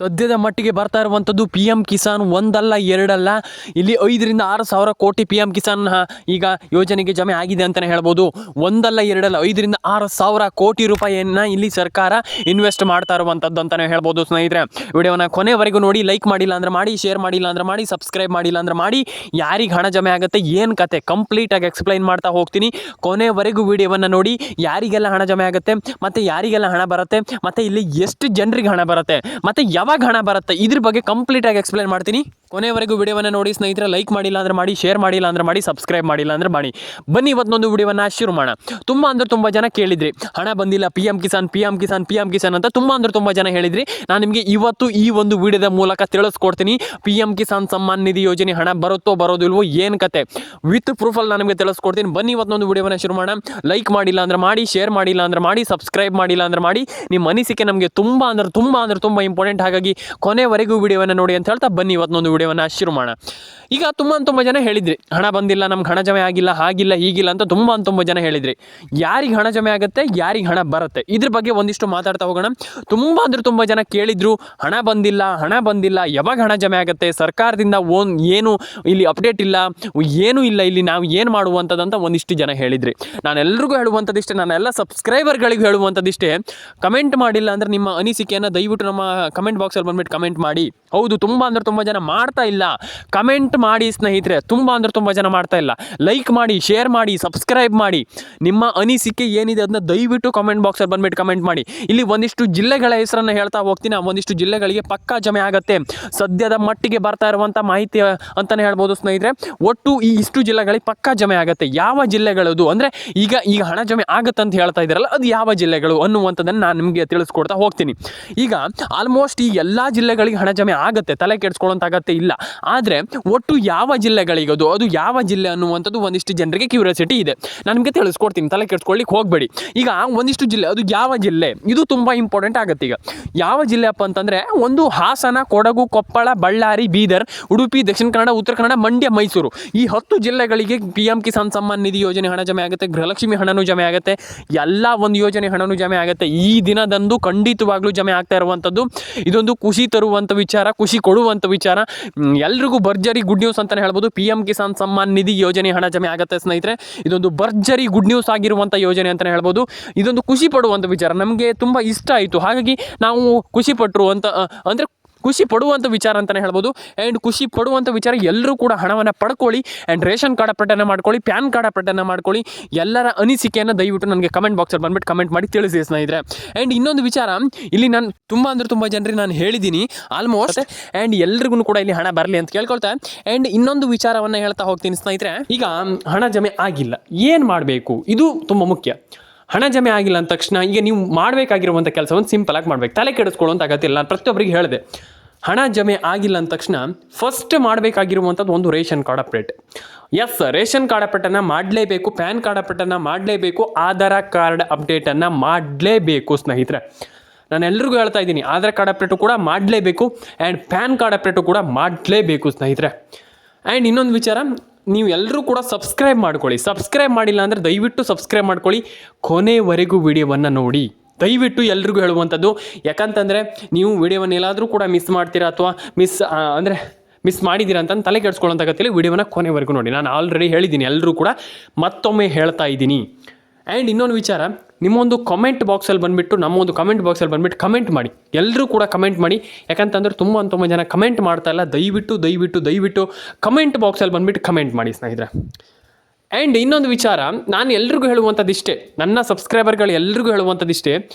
ಸದ್ಯದ ಮಟ್ಟಿಗೆ ಬರ್ತಾ ಇರುವಂಥದ್ದು ಪಿ ಎಂ ಕಿಸಾನ್ ಒಂದಲ್ಲ, ಎರಡಲ್ಲ. ಇಲ್ಲಿ ಐದರಿಂದ ಆರು ಸಾವಿರ ಕೋಟಿ ಪಿ ಎಂ ಕಿಸಾನ್ ಈಗ ಯೋಜನೆಗೆ ಜಮೆ ಆಗಿದೆ ಅಂತಲೇ ಹೇಳ್ಬೋದು. ಒಂದಲ್ಲ, ಎರಡಲ್ಲ, ಐದರಿಂದ ಆರು ಸಾವಿರ ಕೋಟಿ ರೂಪಾಯಿಯನ್ನು ಇಲ್ಲಿ ಸರ್ಕಾರ ಇನ್ವೆಸ್ಟ್ ಮಾಡ್ತಾ ಇರುವಂಥದ್ದು ಅಂತಲೇ ಹೇಳ್ಬೋದು ಸ್ನೇಹಿತರೆ. ವಿಡಿಯೋನ ಕೊನೆವರೆಗೂ ನೋಡಿ ಲೈಕ್ ಮಾಡಿಲ್ಲ ಅಂದ್ರೆ ಮಾಡಿ ಶೇರ್ ಮಾಡಿಲ್ಲ ಅಂದ್ರೆ ಮಾಡಿ ಸಬ್ಸ್ಕ್ರೈಬ್ ಮಾಡಿಲ್ಲ ಅಂದ್ರೆ ಮಾಡಿ. ಯಾರಿಗೆ ಹಣ ಜಮೆ ಆಗುತ್ತೆ, ಏನು ಕತೆ? ಕಂಪ್ಲೀಟಾಗಿ ಎಕ್ಸ್ಪ್ಲೈನ್ ಮಾಡ್ತಾ ಹೋಗ್ತೀನಿ. ಕೊನೆವರೆಗೂ ವಿಡಿಯೋವನ್ನು ನೋಡಿ, ಯಾರಿಗೆಲ್ಲ ಹಣ ಜಮೆ ಆಗುತ್ತೆ, ಮತ್ತು ಯಾರಿಗೆಲ್ಲ ಹಣ ಬರುತ್ತೆ, ಮತ್ತು ಇಲ್ಲಿ ಎಷ್ಟು ಜನರಿಗೆ ಹಣ ಬರುತ್ತೆ, ಮತ್ತು ಯಾವಾಗ ಹಣ ಬರುತ್ತೆ? ಇದ್ರ ಬಗ್ಗೆ ಕಂಪ್ಲೀಟಾಗಿ ಎಕ್ಸ್ಪ್ಲೈನ್ ಮಾಡ್ತೀನಿ. ಕೊನೆವರೆಗೂ ವಿಡಿಯೋವನ್ನು ನೋಡಿ, ಸ್ನೇಹಿತರೆ ಲೈಕ್ ಮಾಡಿಲ್ಲ ಅಂದ್ರೆ ಮಾಡಿ ಶೇರ್ ಮಾಡಿಲ್ಲ ಅಂದ್ರೆ ಮಾಡಿ ಸಬ್ಸ್ಕ್ರೈಬ್ ಮಾಡಿಲ್ಲ ಅಂದ್ರೆ ಮಾಡಿ. ಬನ್ನಿ ಇವತ್ತೊಂದು ವಿಡಿಯೋವನ್ನು ಶುರು ಮಾಡೋಣ. ತುಂಬ ಅಂದ್ರೆ ತುಂಬ ಜನ ಕೇಳಿದ್ರಿ, ಹಣ ಬಂದಿಲ್ಲ P M Kisan P M Kisan P M Kisan ಅಂತ ತುಂಬ ಅಂದ್ರೆ ತುಂಬ ಜನ ಹೇಳಿದ್ರಿ. ನಾನು ನಿಮಗೆ ಇವತ್ತು ಈ ಒಂದು ವಿಡಿಯೋದ ಮೂಲಕ ತಿಳಿಸ್ಕೊಡ್ತೀನಿ. ಪಿ ಎಂ ಕಿಸಾನ್ ಸಮ್ಮಾನ್ ನಿಧಿ ಯೋಜನೆ ಹಣ ಬರುತ್ತೋ ಬರೋದಿಲ್ವೋ ಏನು ಕತೆ? ವಿತ್ ಪ್ರೂಫಲ್ಲಿ ನಾನು ನಿಮಗೆ ತಿಳಿಸ್ಕೊಡ್ತೀನಿ. ಬನ್ನಿ ಇವತ್ತೊಂದು ವಿಡಿಯೋವನ್ನು ಶುರು ಮಾಡೋಣ. ಲೈಕ್ ಮಾಡಿಲ್ಲ ಅಂದ್ರೆ ಮಾಡಿ ಶೇರ್ ಮಾಡಿಲ್ಲ ಅಂದ್ರೆ ಮಾಡಿ ಸಬ್ಸ್ಕ್ರೈಬ್ ಮಾಡಿಲ್ಲ ಅಂದ್ರೆ ಮಾಡಿ. ನಿಮ್ಮ ಅನಿಸಿಕೆ ನಮಗೆ ತುಂಬ ಅಂದ್ರೆ ತುಂಬ ಅಂದ್ರೆ ತುಂಬ ಇಂಪಾರ್ಟೆಂಟ್ ಹಾಗಾಗಿ ಕೊನೆವರೆಗೂ ವಿಡಿಯೋವನ್ನು ನೋಡಿ ಅಂತ ಹೇಳ್ತಾ ಬನ್ನಿ ಇವತ್ತೊಂದು ವಿಡಿಯೋವನ್ನು ಶುರು ಮಾಡೋಣ. ಈಗ ತುಂಬ ತುಂಬ ಜನ ಹೇಳಿದ್ರಿ, ಹಣ ಬಂದಿಲ್ಲ, ನಮ್ಗೆ ಹಣ ಜಮೆ ಆಗಿಲ್ಲ, ಹಾಗಿಲ್ಲ, ಹೀಗಿಲ್ಲ ಅಂತ ತುಂಬ ತುಂಬ ಜನ ಹೇಳಿದ್ರಿ. ಯಾರಿಗೆ ಹಣ ಜಮೆ ಆಗುತ್ತೆ, ಯಾರಿಗೆ ಹಣ ಬರುತ್ತೆ? ಇದ್ರ ಬಗ್ಗೆ ಒಂದಿಷ್ಟು ಮಾತಾಡ್ತಾ ಹೋಗೋಣ. ತುಂಬ ಅಂದ್ರೆ ತುಂಬ ಜನ ಕೇಳಿದ್ರು, ಹಣ ಬಂದಿಲ್ಲ ಹಣ ಬಂದಿಲ್ಲ, ಯಾವಾಗ ಹಣ ಜಮೆ ಆಗುತ್ತೆ, ಸರ್ಕಾರದಿಂದ ಓನ್ ಏನು ಇಲ್ಲಿ ಅಪ್ಡೇಟ್ ಇಲ್ಲ, ಏನೂ ಇಲ್ಲ, ಇಲ್ಲಿ ನಾವು ಏನು ಮಾಡುವಂಥದ್ದಂತ ಒಂದಿಷ್ಟು ಜನ ಹೇಳಿದ್ರಿ. ನಾನೆಲ್ಲರಿಗೂ ಹೇಳುವಂಥದ್ದಿಷ್ಟೇ ನಾನೆಲ್ಲ ಸಬ್ಸ್ಕ್ರೈಬರ್ಗಳಿಗೆ ಹೇಳುವಂಥದ್ದಿಷ್ಟೇ ಕಮೆಂಟ್ ಮಾಡಿಲ್ಲ ಅಂದ್ರೆ ನಿಮ್ಮ ಅನಿಸಿಕೆಯನ್ನು ದಯವಿಟ್ಟು ನಮ್ಮ ಕಮೆಂಟ್ ಬಾಕ್ಸಲ್ಲಿ ಬಂದ್ಬಿಟ್ಟು ಕಮೆಂಟ್ ಮಾಡಿ. ಹೌದು, ತುಂಬ ಅಂದರೆ ತುಂಬ ಜನ ಮಾಡ್ತಾ ಇಲ್ಲ. ಕಮೆಂಟ್ ಮಾಡಿ ಸ್ನೇಹಿತರೆ, ತುಂಬ ಅಂದರೆ ತುಂಬ ಜನ ಮಾಡ್ತಾ ಇಲ್ಲ. ಲೈಕ್ ಮಾಡಿ ಶೇರ್ ಮಾಡಿ ಸಬ್ಸ್ಕ್ರೈಬ್ ಮಾಡಿ. ನಿಮ್ಮ ಅನಿಸಿಕೆ ಏನಿದೆ ಅದನ್ನ ದಯವಿಟ್ಟು ಕಮೆಂಟ್ ಬಾಕ್ಸಲ್ಲಿ ಬಂದ್ಬಿಟ್ಟು ಕಮೆಂಟ್ ಮಾಡಿ. ಇಲ್ಲಿ ಒಂದಿಷ್ಟು ಜಿಲ್ಲೆಗಳ ಹೆಸರನ್ನು ಹೇಳ್ತಾ ಹೋಗ್ತೀನಿ. ಒಂದಿಷ್ಟು ಜಿಲ್ಲೆಗಳಿಗೆ ಪಕ್ಕಾ ಜಮೆ ಆಗುತ್ತೆ. ಸದ್ಯದ ಮಟ್ಟಿಗೆ ಬರ್ತಾ ಇರುವಂಥ ಮಾಹಿತಿ ಅಂತಲೇ ಹೇಳ್ಬೋದು ಸ್ನೇಹಿತರೆ. ಒಟ್ಟು ಈ ಇಷ್ಟು ಜಿಲ್ಲೆಗಳಿಗೆ ಪಕ್ಕಾ ಜಮೆ ಆಗುತ್ತೆ. ಯಾವ ಜಿಲ್ಲೆಗಳದು? ಅಂದರೆ ಈಗ ಈಗ ಹಣ ಜಮೆ ಆಗುತ್ತೆ ಅಂತ ಹೇಳ್ತಾ ಇದ್ದಾರಲ್ಲ, ಅದು ಯಾವ ಜಿಲ್ಲೆಗಳು ಅನ್ನುವಂಥದ್ದನ್ನು ನಾನು ನಿಮಗೆ ತಿಳಿಸ್ಕೊಡ್ತಾ ಹೋಗ್ತೀನಿ. ಈಗ ಆಲ್ಮೋಸ್ಟ್ ಈ ಎಲ್ಲ ಜಿಲ್ಲೆಗಳಿಗೆ ಹಣ ಜಮೆ ಆಗುತ್ತೆ, ತಲೆ ಕೆಡಿಸ್ಕೊಳ್ಳೋಂಥ ಅಗತ್ಯ ಇಲ್ಲ. ಆದರೆ ಒಟ್ಟು ಯಾವ ಜಿಲ್ಲೆಗಳಿಗದು, ಅದು ಯಾವ ಜಿಲ್ಲೆ ಅನ್ನುವಂಥದ್ದು ಒಂದಿಷ್ಟು ಜನರಿಗೆ ಕ್ಯೂರಿಯಾಸಿಟಿ ಇದೆ. ನಾನು ನಿಮಗೆ ತಿಳಿಸ್ಕೊಡ್ತೀನಿ, ತಲೆ ಕೆಡಿಸ್ಕೊಳ್ಳಿಕ್ಕೆ ಹೋಗಬೇಡಿ. ಈಗ ಒಂದಿಷ್ಟು ಜಿಲ್ಲೆ, ಅದು ಯಾವ ಜಿಲ್ಲೆ? ಇದು ತುಂಬ ಇಂಪಾರ್ಟೆಂಟ್ ಆಗುತ್ತೆ ಈಗ. ಯಾವ ಜಿಲ್ಲೆ ಅಪ್ಪ ಅಂತಂದರೆ, ಒಂದು ಹಾಸನ, ಕೊಡಗು, ಕೊಪ್ಪಳ, ಬಳ್ಳಾರಿ, ಬೀದರ್, ಉಡುಪಿ, ದಕ್ಷಿಣ ಕನ್ನಡ, ಉತ್ತರ ಕನ್ನಡ, ಮಂಡ್ಯ, ಮೈಸೂರು. ಈ ಹತ್ತು ಜಿಲ್ಲೆಗಳಿಗೆ ಪಿ ಎಂ ಕಿಸಾನ್ ಸಮ್ಮಾನ್ ನಿಧಿ ಯೋಜನೆ ಹಣ ಜಮೆ ಆಗುತ್ತೆ, ಗೃಹಲಕ್ಷ್ಮಿ ಹಣನೂ ಜಮೆ ಆಗುತ್ತೆ, ಎಲ್ಲ ಒಂದು ಯೋಜನೆ ಹಣನೂ ಜಮೆ ಆಗುತ್ತೆ. ಈ ದಿನದಂದು ಖಂಡಿತವಾಗ್ಲೂ ಜಮೆ ಆಗ್ತಾ ಇರುವಂಥದ್ದು ಇದೊಂದು ಖುಷಿ ತರುವಂಥ ವಿಚಾರ, ಖುಷಿ ಕೊಡುವಂಥ ವಿಚಾರ. ಎಲ್ರಿಗೂ ಭರ್ಜರಿ ಗುಡ್ ನ್ಯೂಸ್ ಅಂತಲೇ ಹೇಳ್ಬೋದು. ಪಿ ಎಂ ಕಿಸಾನ್ ಸಮ್ಮಾನ್ ನಿಧಿ ಯೋಜನೆ ಹಣ ಜಮೆ ಆಗುತ್ತೆ ಸ್ನೇಹಿತರೆ. ಇದೊಂದು ಭರ್ಜರಿ ಗುಡ್ ನ್ಯೂಸ್ ಆಗಿರುವಂಥ ಯೋಜನೆ ಅಂತಲೇ ಹೇಳ್ಬೋದು. ಇದೊಂದು ಖುಷಿ ಪಡುವಂಥ ವಿಚಾರ. ನಮಗೆ ತುಂಬ ಇಷ್ಟ ಆಯಿತು. ಹಾಗಾಗಿ ನಾವು ಖುಷಿ ಪಟ್ಟರು ಅಂತ, ಅಂದರೆ ಖುಷಿ ಪಡುವಂಥ ವಿಚಾರ ಅಂತಲೇ ಹೇಳ್ಬೋದು. ಆ್ಯಂಡ್ ಖುಷಿ ಪಡುವಂಥ ವಿಚಾರ ಎಲ್ಲರೂ ಕೂಡ ಹಣವನ್ನು ಪಡ್ಕೊಳ್ಳಿ. ಆ್ಯಂಡ್ ರೇಷನ್ ಕಾರ್ಡ್ ಅಪ್ಡೇಟನ್ನು ಮಾಡ್ಕೊಳ್ಳಿ ಪ್ಯಾನ್ ಕಾರ್ಡ್ ಅಪ್ಡೇಟನ್ನು ಮಾಡ್ಕೊಳ್ಳಿ. ಎಲ್ಲರ ಅನಿಸಿಕೆಯನ್ನು ದಯವಿಟ್ಟು ನನಗೆ ಕಮೆಂಟ್ ಬಾಕ್ಸಲ್ಲಿ ಬಂದ್ಬಿಟ್ಟು ಕಮೆಂಟ್ ಮಾಡಿ ತಿಳಿಸಿ ಸ್ನೇಹಿತರೆ. ಆ್ಯಂಡ್ ಇನ್ನೊಂದು ವಿಚಾರ ಇಲ್ಲಿ ನಾನು ತುಂಬ ಅಂದರೆ ತುಂಬ ಜನರಿಗೆ ನಾನು ಹೇಳಿದ್ದೀನಿ ಆಲ್ಮೋಸ್ಟ್ ಆ್ಯಂಡ್ ಎಲ್ರಿಗೂ ಕೂಡ ಇಲ್ಲಿ ಹಣ ಬರಲಿ ಅಂತ ಕೇಳ್ಕೊಳ್ತಾ. ಆ್ಯಂಡ್ ಇನ್ನೊಂದು ವಿಚಾರವನ್ನು ಹೇಳ್ತಾ ಹೋಗ್ತೀನಿ ಸ್ನೇಹಿತರೆ. ಈಗ ಹಣ ಜಮೆ ಆಗಿಲ್ಲ ಏನು ಮಾಡಬೇಕು? ಇದು ತುಂಬ ಮುಖ್ಯ. ಹಣ ಜಮೆ ಆಗಿಲ್ಲ ಅಂದ ತಕ್ಷಣ ಈಗ ನೀವು ಮಾಡಬೇಕಾಗಿರುವಂಥ ಕೆಲಸವನ್ನು ಸಿಂಪಲ್ ಆಗಿ ಮಾಡಬೇಕು. ತಲೆ ಅಂತ ಅಗತ್ಯ ಇಲ್ಲ. ನಾನು ಪ್ರತಿಯೊಬ್ಬರಿಗೆ ಹೇಳಿದೆ. ಹಣ ಜಮೆ ಆಗಿಲ್ಲ ಅಂದ ತಕ್ಷಣ ಫಸ್ಟ್ ಮಾಡಬೇಕಾಗಿರುವಂಥದ್ದು ಒಂದು ration card update yes ration card ಅಪ್ಡೇಟನ್ನು ಮಾಡಲೇಬೇಕು, ಪ್ಯಾನ್ ಕಾರ್ಡ್ ಅಪ್ಡೇಟನ್ನು ಮಾಡಲೇಬೇಕು, ಆಧಾರ ಕಾರ್ಡ್ ಅಪ್ಡೇಟನ್ನು ಮಾಡಲೇಬೇಕು ಸ್ನೇಹಿತರೆ. ನಾನು ಎಲ್ರಿಗೂ ಹೇಳ್ತಾ ಇದ್ದೀನಿ, ಆಧಾರ್ ಕಾರ್ಡ್ ಅಪ್ಡೇಟು ಕೂಡ ಮಾಡಲೇಬೇಕು ಆ್ಯಂಡ್ ಪ್ಯಾನ್ ಕಾರ್ಡ್ ಅಪ್ಡೇಟು ಕೂಡ ಮಾಡಲೇಬೇಕು ಸ್ನೇಹಿತರೆ. ಆ್ಯಂಡ್ ಇನ್ನೊಂದು ವಿಚಾರ ನೀವು ಎಲ್ಲರೂ ಕೂಡ ಸಬ್ಸ್ಕ್ರೈಬ್ ಮಾಡ್ಕೊಳ್ಳಿ. ಸಬ್ಸ್ಕ್ರೈಬ್ ಮಾಡಿಲ್ಲ ಅಂದರೆ ದಯವಿಟ್ಟು ಸಬ್ಸ್ಕ್ರೈಬ್ ಮಾಡ್ಕೊಳ್ಳಿ. ಕೊನೆವರೆಗೂ ವಿಡಿಯೋವನ್ನು ನೋಡಿ. ದಯವಿಟ್ಟು ಎಲ್ರಿಗೂ ಹೇಳುವಂಥದ್ದು, ಯಾಕಂತಂದರೆ ನೀವು ವಿಡಿಯೋವನ್ನು ಎಲ್ಲಾದರೂ ಕೂಡ ಮಿಸ್ ಮಾಡ್ತೀರಾ ಅಥವಾ ಮಿಸ್ ಅಂದರೆ ಮಿಸ್ ಮಾಡಿದ್ದೀರಾ ಅಂತ ತಲೆ ಕೆಡಿಸ್ಕೊಳ್ಳೋಂಥ ಗತಿಯಲ್ಲಿ ವಿಡಿಯೋನ ಕೊನೆವರೆಗೂ ನೋಡಿ. ನಾನು ಆಲ್ರೆಡಿ ಹೇಳಿದ್ದೀನಿ ಎಲ್ಲರೂ ಕೂಡ ಮತ್ತೊಮ್ಮೆ ಹೇಳ್ತಾ ಇದ್ದೀನಿ. ಆ್ಯಂಡ್ ಇನ್ನೊಂದು ವಿಚಾರ, ನಿಮ್ಮೊಂದು ಕಮೆಂಟ್ ಬಾಕ್ಸಲ್ಲಿ ಬಂದುಬಿಟ್ಟು, ನಮ್ಮೊಂದು ಕಮೆಂಟ್ ಬಾಕ್ಸಲ್ಲಿ ಬಂದುಬಿಟ್ಟು ಕಮೆಂಟ್ ಮಾಡಿ. ಎಲ್ಲರೂ ಕೂಡ ಕಮೆಂಟ್ ಮಾಡಿ. ಯಾಕಂತಂದ್ರೆ ತುಂಬ ತುಂಬ ಜನ ಕಮೆಂಟ್ ಮಾಡ್ತಾ ಇಲ್ಲ. ದಯವಿಟ್ಟು ದಯವಿಟ್ಟು ದಯವಿಟ್ಟು ಕಮೆಂಟ್ ಬಾಕ್ಸಲ್ಲಿ ಬಂದುಬಿಟ್ಟು ಕಮೆಂಟ್ ಮಾಡಿ ಸ್ನೇಹಿತರೆ. ಆ್ಯಂಡ್ ಇನ್ನೊಂದು ವಿಚಾರ, ನಾನು ಎಲ್ರಿಗೂ ಹೇಳುವಂಥದ್ದಿಷ್ಟೇ, ನನ್ನ ಸಬ್ಸ್ಕ್ರೈಬರ್ಗಳು ಎಲ್ರಿಗೂ ಹೇಳುವಂಥದ್ದಿಷ್ಟೇ,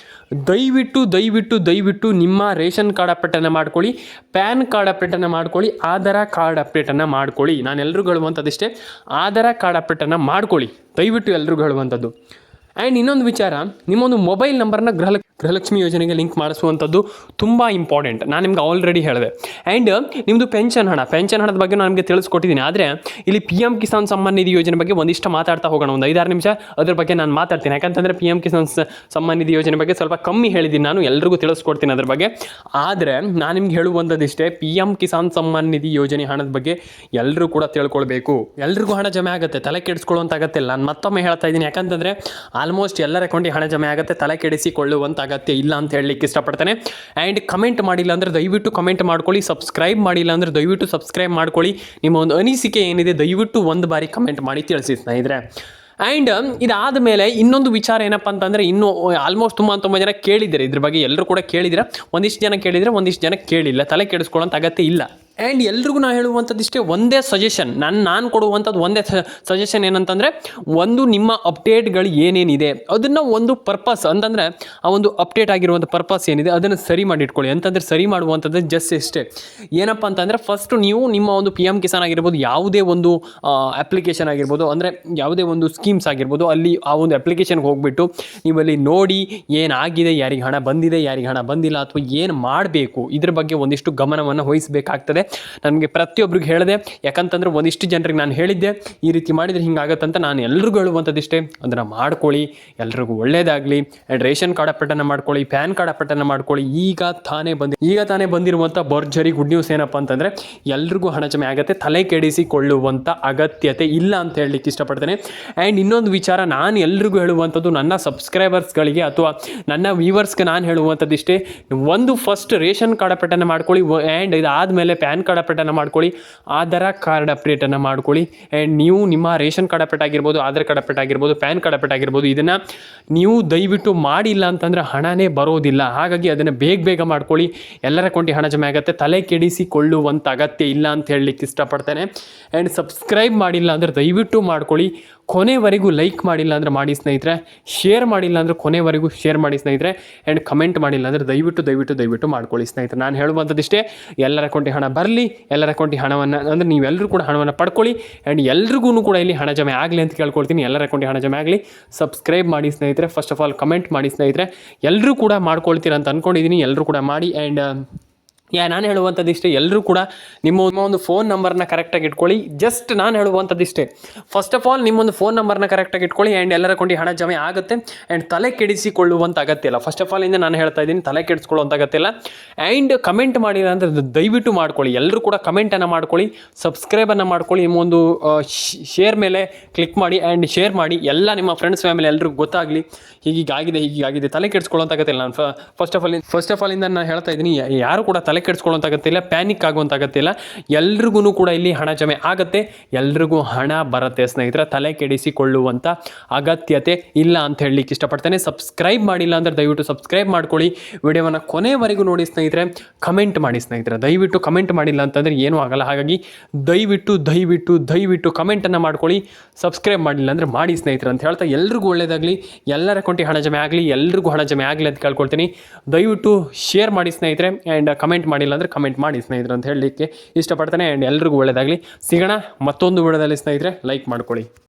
ದಯವಿಟ್ಟು ದಯವಿಟ್ಟು ದಯವಿಟ್ಟು ನಿಮ್ಮ ರೇಷನ್ ಕಾರ್ಡ್ ಅಪ್ಡೇಟನ್ನು ಮಾಡ್ಕೊಳ್ಳಿ, ಪ್ಯಾನ್ ಕಾರ್ಡ್ ಅಪ್ಡೇಟನ್ನು ಮಾಡ್ಕೊಳ್ಳಿ, ಆಧಾರ ಕಾರ್ಡ್ ಅಪ್ಡೇಟನ್ನು ಮಾಡ್ಕೊಳ್ಳಿ. ನಾನು ಎಲ್ರಿಗೂ ಹೇಳುವಂಥದ್ದಿಷ್ಟೇ, ಆಧಾರ ಕಾರ್ಡ್ ಅಪ್ಡೇಟನ್ನು ಮಾಡ್ಕೊಳ್ಳಿ. ದಯವಿಟ್ಟು ಎಲ್ರಿಗೂ ಹೇಳುವಂಥದ್ದು. ಆ್ಯಂಡ್ ಇನ್ನೊಂದು ವಿಚಾರ, ನಿಮ್ಮೊಂದು ಮೊಬೈಲ್ ನಂಬರ್ನ ಗೃಹ ಗೃಹಲಕ್ಷ್ಮಿ ಯೋಜನೆಗೆ ಲಿಂಕ್ ಮಾಡಿಸುವಂಥದ್ದು ತುಂಬ ಇಂಪಾರ್ಟೆಂಟ್ ನಾನು ನಿಮ್ಗೆ ಆಲ್ರೆಡಿ ಹೇಳಿದೆ. ಆ್ಯಂಡ್ ನಿಮ್ಮದು ಪೆನ್ಷನ್ ಹಣ ಪೆನ್ಷನ್ ಹಣದ ಬಗ್ಗೆ ನಾನು ನಿಮಗೆ ತಿಳಿಸ್ಕೊಟ್ಟಿದ್ದೀನಿ ಆದರೆ, ಇಲ್ಲಿ ಪಿ ಎಂ ಕಿಸಾನ್ ಸಮ್ಮಾನ್ ನಿಧಿ ಯೋಜನೆ ಬಗ್ಗೆ ಒಂದಿಷ್ಟು ಮಾತಾಡ್ತಾ ಹೋಗೋಣ, ಒಂದು ಐದಾರು ನಿಮಿಷ ಅದ್ರ ಬಗ್ಗೆ ನಾನು ಮಾತಾಡ್ತೀನಿ. ಯಾಕಂತಂದರೆ ಪಿ ಎಂ ಕಿಸಾನ್ ಸಮ್ಮಾನ್ ನಿಧಿ ಯೋಜನೆ ಬಗ್ಗೆ ಸ್ವಲ್ಪ ಕಮ್ಮಿ ಹೇಳಿದ್ದೀನಿ ನಾನು, ಎಲ್ರಿಗೂ ತಿಳಿಸ್ಕೊಡ್ತೀನಿ ಅದ್ರ ಬಗ್ಗೆ. ಆದರೆ, ನಾನು ನಿಮ್ಗೆ ಹೇಳುವಂಥದ್ದಿಷ್ಟೇ ಪಿ ಎಂ ಕಿಸಾನ್ ಸಮ್ಮಾನ್ ನಿಧಿ ಯೋಜನೆ ಹಣದ ಬಗ್ಗೆ ಎಲ್ಲರೂ ಕೂಡ ತಿಳ್ಕೊಳ್ಬೇಕು. ಎಲ್ರಿಗೂ ಹಣ ಜಮೆ ಆಗುತ್ತೆ, ತಲೆ ಇಲ್ಲ ನಾನು ಮತ್ತೊಮ್ಮೆ ಹೇಳ್ತಾ ಇದ್ದೀನಿ, ಯಾಕಂತಂದರೆ ಆಲ್ಮೋಸ್ಟ್ ಎಲ್ಲರ ಅಕೌಂಟಿಗೆ ಹಣ ಜಮೆ ಆಗುತ್ತೆ, ತಲೆ ಕೆಡಿಸಿಕೊಳ್ಳುವಂಥ ಅಗತ್ಯ ಇಲ್ಲ ಅಂತ ಹೇಳಲಿಕ್ಕೆ ಇಷ್ಟಪಡ್ತೇನೆ. ಆ್ಯಂಡ್ ಕಮೆಂಟ್ ಮಾಡಿಲ್ಲ ಅಂದರೆ ದಯವಿಟ್ಟು ಕಮೆಂಟ್ ಮಾಡ್ಕೊಳ್ಳಿ ಸಬ್ಸ್ಕ್ರೈಬ್ ಮಾಡಿಲ್ಲ ಅಂದರೆ ದಯವಿಟ್ಟು ಸಬ್ಸ್ಕ್ರೈಬ್ ಮಾಡ್ಕೊಳ್ಳಿ. ನಿಮ್ಮ ಒಂದು ಅನಿಸಿಕೆ ಏನಿದೆ ದಯವಿಟ್ಟು ಒಂದು ಬಾರಿ ಕಮೆಂಟ್ ಮಾಡಿ ತಿಳಿಸಿ ಸ್ನೇಹಿತರೆ. ಆ್ಯಂಡ್ ಇದಾದ ಮೇಲೆ ಇನ್ನೊಂದು ವಿಚಾರ ಏನಪ್ಪ ಅಂತಂದರೆ ಇನ್ನೂ ಆಲ್ಮೋಸ್ಟ್ ತುಂಬ ತುಂಬ ಜನ ಕೇಳಿದ್ದಾರೆ. ಇದ್ರ ಬಗ್ಗೆ ಎಲ್ಲರೂ ಕೂಡ ಕೇಳಿದ್ದೀರಾ? ಒಂದಿಷ್ಟು ಜನ ಕೇಳಿದರೆ ಒಂದಿಷ್ಟು ಜನ ಕೇಳಿಲ್ಲ, ತಲೆ ಕೆಡಿಸ್ಕೊಳ್ಳೋಂಥ ಅಗತ್ಯ ಇಲ್ಲ. ಆ್ಯಂಡ್ ಎಲ್ರಿಗೂ ನಾನು ಹೇಳುವಂಥದ್ದು ಇಷ್ಟೇ, ಒಂದೇ ಸಜೆಷನ್ ನಾನು ನಾನು ಕೊಡುವಂಥದ್ದು ಒಂದೇ ಸಜೆಷನ್ ಏನಂತಂದರೆ, ಒಂದು ನಿಮ್ಮ ಅಪ್ಡೇಟ್ಗಳು ಏನೇನಿದೆ, ಅದನ್ನು ಒಂದು ಪರ್ಪಸ್ ಅಂತಂದರೆ, ಆ ಒಂದು ಅಪ್ಡೇಟ್ ಆಗಿರುವಂಥ ಪರ್ಪಸ್ ಏನಿದೆ, ಅದನ್ನು ಸರಿ ಮಾಡಿ ಇಟ್ಕೊಳ್ಳಿ ಅಂತಂದರೆ ಸರಿ ಮಾಡುವಂಥದ್ದು ಜಸ್ಟ್ ಇಷ್ಟೇ. ಏನಪ್ಪ ಅಂತಂದರೆ ಫಸ್ಟ್ ನೀವು ನಿಮ್ಮ ಒಂದು ಪಿ ಎಂ ಕಿಸಾನ್ ಆಗಿರ್ಬೋದು, ಯಾವುದೇ ಒಂದು ಅಪ್ಲಿಕೇಶನ್ ಆಗಿರ್ಬೋದು, ಅಂದರೆ ಯಾವುದೇ ಒಂದು ಸ್ಕೀಮ್ಸ್ ಆಗಿರ್ಬೋದು, ಅಲ್ಲಿ ಆ ಒಂದು ಅಪ್ಲಿಕೇಶನ್ಗೆ ಹೋಗ್ಬಿಟ್ಟು ನೀವು ನೋಡಿ ಏನಾಗಿದೆ, ಯಾರಿಗೆ ಹಣ ಬಂದಿದೆ, ಯಾರಿಗೆ ಹಣ ಬಂದಿಲ್ಲ, ಅಥವಾ ಏನು ಮಾಡಬೇಕು, ಇದ್ರ ಬಗ್ಗೆ ಒಂದಿಷ್ಟು ಗಮನವನ್ನು ವಹಿಸಬೇಕಾಗ್ತದೆ. ನನಗೆ ಪ್ರತಿಯೊಬ್ಬರಿಗೆ ಹೇಳಿದೆ, ಯಾಕಂತಂದ್ರೆ ಒಂದಿಷ್ಟು ಜನರಿಗೆ ನಾನು ಹೇಳಿದ್ದೆ, ಈ ರೀತಿ ಮಾಡಿದರೆ ಹಿಂಗಾಗತ್ತಂತ ನಾನು ಎಲ್ರಿಗೂ ಹೇಳುವಂಥದ್ದಿಷ್ಟೇ. ಅದನ್ನು ಮಾಡ್ಕೊಳ್ಳಿ, ಎಲ್ರಿಗೂ ಒಳ್ಳೇದಾಗಲಿ. ಆ್ಯಂಡ್ ರೇಷನ್ ಕಾರ್ಡ್ ಅಪ್ಪಟನ್ನು ಮಾಡ್ಕೊಳ್ಳಿ, ಪ್ಯಾನ್ ಕಾರ್ಡ್ ಅಪ್ಪಟನ್ನು ಮಾಡ್ಕೊಳ್ಳಿ. ಈಗ ತಾನೇ ಬಂದು, ಈಗ ತಾನೇ ಬಂದಿರುವಂಥ ಭರ್ಜರಿ ಗುಡ್ ನ್ಯೂಸ್ ಏನಪ್ಪ ಅಂತಂದರೆ, ಎಲ್ರಿಗೂ ಹಣ ಜಮೆ ಆಗುತ್ತೆ, ತಲೆ ಕೆಡಿಸಿಕೊಳ್ಳುವಂಥ ಅಗತ್ಯತೆ ಇಲ್ಲ ಅಂತ ಹೇಳಲಿಕ್ಕೆ ಇಷ್ಟಪಡ್ತೇನೆ. ಆ್ಯಂಡ್ ಇನ್ನೊಂದು ವಿಚಾರ, ನಾನು ಎಲ್ರಿಗೂ ಹೇಳುವಂಥದ್ದು ನನ್ನ ಸಬ್ಸ್ಕ್ರೈಬರ್ಸ್ಗಳಿಗೆ ಅಥವಾ ನನ್ನ ವ್ಯೂವರ್ಸ್ಗೆ ನಾನು ಹೇಳುವಂಥದ್ದಿಷ್ಟೇ. ಒಂದು ಫಸ್ಟ್ ರೇಷನ್ ಕಾರ್ಡ್ ಅಪ್ಡೇಟನ್ನು ಮಾಡ್ಕೊಳ್ಳಿ ಆ್ಯಂಡ್ ಇದಾದಮೇಲೆ ಪ್ಯಾನ್ ಕಾರ್ಡ್ ಅಪ್ಡೇಟನ್ನು ಮಾಡ್ಕೊಳ್ಳಿ, ಆಧಾರ್ ಕಾರ್ಡ್ ಅಪ್ಡೇಟನ್ನು ಮಾಡ್ಕೊಳ್ಳಿ. ಆ್ಯಂಡ್ ನೀವು ನಿಮ್ಮ ರೇಷನ್ ಕಾರ್ಡ್ ಅಪ್ಡೇಟ್ ಆಗಿರ್ಬೋದು, ಆಧಾರ್ ಕಾರ್ಡ್ ಅಪ್ಡೇಟ್ ಆಗಿರ್ಬೋದು, ಪ್ಯಾನ್ ಕಾರ್ಡ್ ಅಪ್ಡೇಟ್ ಆಗಿರ್ಬೋದು, ಇದನ್ನು ನೀವು ದಯವಿಟ್ಟು ಮಾಡಿಲ್ಲ ಅಂತಂದರೆ ಹಣನೇ ಬರೋದಿಲ್ಲ. ಹಾಗಾಗಿ ಅದನ್ನು ಬೇಗ ಬೇಗ ಮಾಡ್ಕೊಳ್ಳಿ. ಎಲ್ಲರ ಅಕೌಂಟಿಗೆ ಹಣ ಜಮೆ ಆಗುತ್ತೆ. ತಲೆ ಕೆಡಿಸಿಕೊಳ್ಳುವಂಥ ಅಗತ್ಯ ಇಲ್ಲ ಅಂತ ಹೇಳಲಿಕ್ಕೆ ಇಷ್ಟಪಡ್ತೇನೆ. ಆ್ಯಂಡ್ ಸಬ್ಸ್ಕ್ರೈಬ್ ಮಾಡಿಲ್ಲ ಅಂದರೆ ದಯವಿಟ್ಟು ಮಾಡ್ಕೊಳ್ಳಿ. ಕೊನೆವರೆಗೂ ಲೈಕ್ ಮಾಡಿಲ್ಲ ಅಂದರೆ ಮಾಡಿ ಸ್ನೇಹಿತರೆ ಶೇರ್ ಮಾಡಿಲ್ಲ ಅಂದರೆ ಕೊನೆವರೆಗೂ ಶೇರ್ ಮಾಡಿ ಸ್ನೇಹಿತರೆ ಆ್ಯಂಡ್ ಕಮೆಂಟ್ ಮಾಡಿಲ್ಲ ಅಂದರೆ ದಯವಿಟ್ಟು ದಯವಿಟ್ಟು ದಯವಿಟ್ಟು ಮಾಡ್ಕೊಳ್ಳಿ ಸ್ನೇಹಿತರೆ. ನಾನು ಹೇಳುವಂಥದ್ದಿಷ್ಟೇ, ಎಲ್ಲರ ಅಕೌಂಟಿಗೆ ಹಣ ಬರಲಿ, ಎಲ್ಲರ ಅಕೌಂಟಿಗೆ ಹಣವನ್ನು ಅಂದರೆ ನೀವೆಲ್ಲರೂ ಕೂಡ ಹಣವನ್ನು ಪಡ್ಕೊಳ್ಳಿ ಆ್ಯಂಡ್ ಎಲ್ರಿಗೂ ಕೂಡ ಇಲ್ಲಿ ಹಣ ಜಮೆ ಆಗಲಿ ಅಂತ ಕೇಳ್ಕೊಳ್ತೀನಿ. ಎಲ್ಲರ ಅಕೌಂಟಿಗೆ ಹಣ ಜಮೆ ಆಗಲಿ ಸಬ್ಸ್ಕ್ರೈಬ್ ಮಾಡಿ ಸ್ನೇಹಿತರೆ. ಫಸ್ಟ್ ಆಫ್ ಆಲ್ ಕಮೆಂಟ್ ಮಾಡಿ ಸ್ನೇಹಿತರೆ. ಎಲ್ಲರೂ ಕೂಡ ಮಾಡ್ಕೊಳ್ತೀರ ಅಂತ ಅಂದ್ಕೊಂಡಿದ್ದೀನಿ ಎಲ್ಲರೂ ಕೂಡ ಮಾಡಿ ಆ್ಯಂಡ್ ಯಾ, ನಾನು ಹೇಳುವಂಥದ್ದಿಷ್ಟೇ. ಎಲ್ಲರೂ ಕೂಡ ನಿಮ್ಮ ಒಂದು ಫೋನ್ ನಂಬರ್ನ ಕರೆಕ್ಟಾಗಿ ಇಟ್ಕೊಳ್ಳಿ. ಜಸ್ಟ್ ನಾನು ಹೇಳುವಂಥದ್ದಿಷ್ಟೇ. ಫಸ್ಟ್ ಆಫ್ ಆಲ್ ನಿಮ್ಮೊಂದು ಫೋನ್ ನಂಬರ್ನ ಕರೆಕ್ಟಾಗಿ ಇಟ್ಕೊಳ್ಳಿ ಆ್ಯಂಡ್ ಎಲ್ಲರ ಕೊಂಡು ಹಣ ಜಮೆ ಆಗುತ್ತೆ ಆ್ಯಂಡ್ ತಲೆ ಕೆಡಿಸಿಕೊಳ್ಳುವಂಥ ಅಗತ್ಯ ಇಲ್ಲ. ಫಸ್ಟ್ ಆಫ್ ಆಲ್ ಇಂದ ನಾನು ಹೇಳ್ತಾ ಇದ್ದೀನಿ, ತಲೆ ಕೆಡಿಸ್ಕೊಳ್ಳುವಂಥ ಅಗತ್ಯ ಇಲ್ಲ. ಆ್ಯಂಡ್ ಕಮೆಂಟ್ ಮಾಡಿಲ್ಲ ಅಂದರೆ ದಯವಿಟ್ಟು ಮಾಡ್ಕೊಳ್ಳಿ. ಎಲ್ಲರೂ ಕೂಡ ಕಮೆಂಟನ್ನು ಮಾಡ್ಕೊಳ್ಳಿ ಸಬ್ಸ್ಕ್ರೈಬನ್ನು ಮಾಡ್ಕೊಳ್ಳಿ ನಿಮ್ಮೊಂದು ಶೇರ್ ಮೇಲೆ ಕ್ಲಿಕ್ ಮಾಡಿ ಆ್ಯಂಡ್ ಶೇರ್ ಮಾಡಿ. ಎಲ್ಲ ನಿಮ್ಮ ಫ್ರೆಂಡ್ಸ್ ಫ್ಯಾಮಿಲಿ ಎಲ್ಲರಿಗೂ ಗೊತ್ತಾಗಲಿ. ಹೀಗೀಗಾಗಿದೆ ಹೀಗೀಗಾಗಿದೆ. ತಲೆ ಕೆಡಿಸ್ಕೊಳ್ಳೋಂಥ ಅಗತ್ಯ ಇಲ್ಲ. ನಾನು first of all first of all ಇಂದ ನಾನು ಹೇಳ್ತಾ ಇದ್ದೀನಿ ಯಾರು ಕೂಡ ತಲೆ ಕೆಡಿಸ್ಕೊಳ್ಳೋಂಥ ಕೆಡಿಸ್ಕೊಳ್ಳೋಂತಾಗತ್ತಿಲ್ಲ ಪ್ಯಾನಿಕ್ ಆಗುವಂತಾಗತ್ತಿಲ್ಲ ಎಲ್ರಿಗೂ ಕೂಡ ಇಲ್ಲಿ ಹಣ ಜಮೆ ಆಗುತ್ತೆ. ಎಲ್ರಿಗೂ ಹಣ ಬರುತ್ತೆ ಸ್ನೇಹಿತರೆ, ತಲೆ ಕೆಡಿಸಿಕೊಳ್ಳುವಂಥ ಅಗತ್ಯತೆ ಇಲ್ಲ ಅಂತ ಹೇಳಲಿಕ್ಕೆ ಇಷ್ಟಪಡ್ತೇನೆ. ಸಬ್ಸ್ಕ್ರೈಬ್ ಮಾಡಿಲ್ಲ ಅಂದರೆ ದಯವಿಟ್ಟು ಸಬ್ಸ್ಕ್ರೈಬ್ ಮಾಡ್ಕೊಳ್ಳಿ. ವಿಡಿಯೋವನ್ನು ಕೊನೆವರೆಗೂ ನೋಡಿ ಸ್ನೇಹಿತರೆ ಕಮೆಂಟ್ ಮಾಡಿ ಸ್ನೇಹಿತರೆ. ದಯವಿಟ್ಟು ಕಮೆಂಟ್ ಮಾಡಿಲ್ಲ ಅಂತಂದರೆ ಏನೂ ಆಗಲ್ಲ. ಹಾಗಾಗಿ ದಯವಿಟ್ಟು ದಯವಿಟ್ಟು ದಯವಿಟ್ಟು ಕಮೆಂಟನ್ನು ಮಾಡ್ಕೊಳ್ಳಿ. ಸಬ್ಸ್ಕ್ರೈಬ್ ಮಾಡಿಲ್ಲ ಅಂದರೆ ಮಾಡಿ ಸ್ನೇಹಿತರೆ ಅಂತ ಹೇಳ್ತಾ ಎಲ್ರಿಗೂ ಒಳ್ಳೆಯದಾಗಲಿ ಎಲ್ಲರ ಕೊಂಟಿ ಹಣ ಜಮೆ ಆಗಲಿ, ಎಲ್ರಿಗೂ ಹಣ ಜಮೆ ಆಗಲಿ ಅಂತ ಕೇಳ್ಕೊಳ್ತೀನಿ. ದಯವಿಟ್ಟು ಶೇರ್ ಮಾಡಿ ಸ್ನೇಹಿತರೆ ಆ್ಯಂಡ್ ಕಮೆಂಟ್ ಮಾಡಿಲ್ಲ ಅಂದರೆ ಕಮೆಂಟ್ ಮಾಡಿ ಸ್ನೇಹಿತರೆ ಅಂತ ಹೇಳಲಿಕ್ಕೆ ಇಷ್ಟಪಡ್ತಾನೆ. ಆ್ಯಂಡ್ ಎಲ್ರಿಗೂ ಒಳ್ಳೆಯದಾಗಲಿ ಸಿಗೋಣ ಮತ್ತೊಂದು ವಿಡಿಯೋದಲ್ಲಿ ಸ್ನೇಹಿತರೆ. ಲೈಕ್ ಮಾಡ್ಕೊಳ್ಳಿ.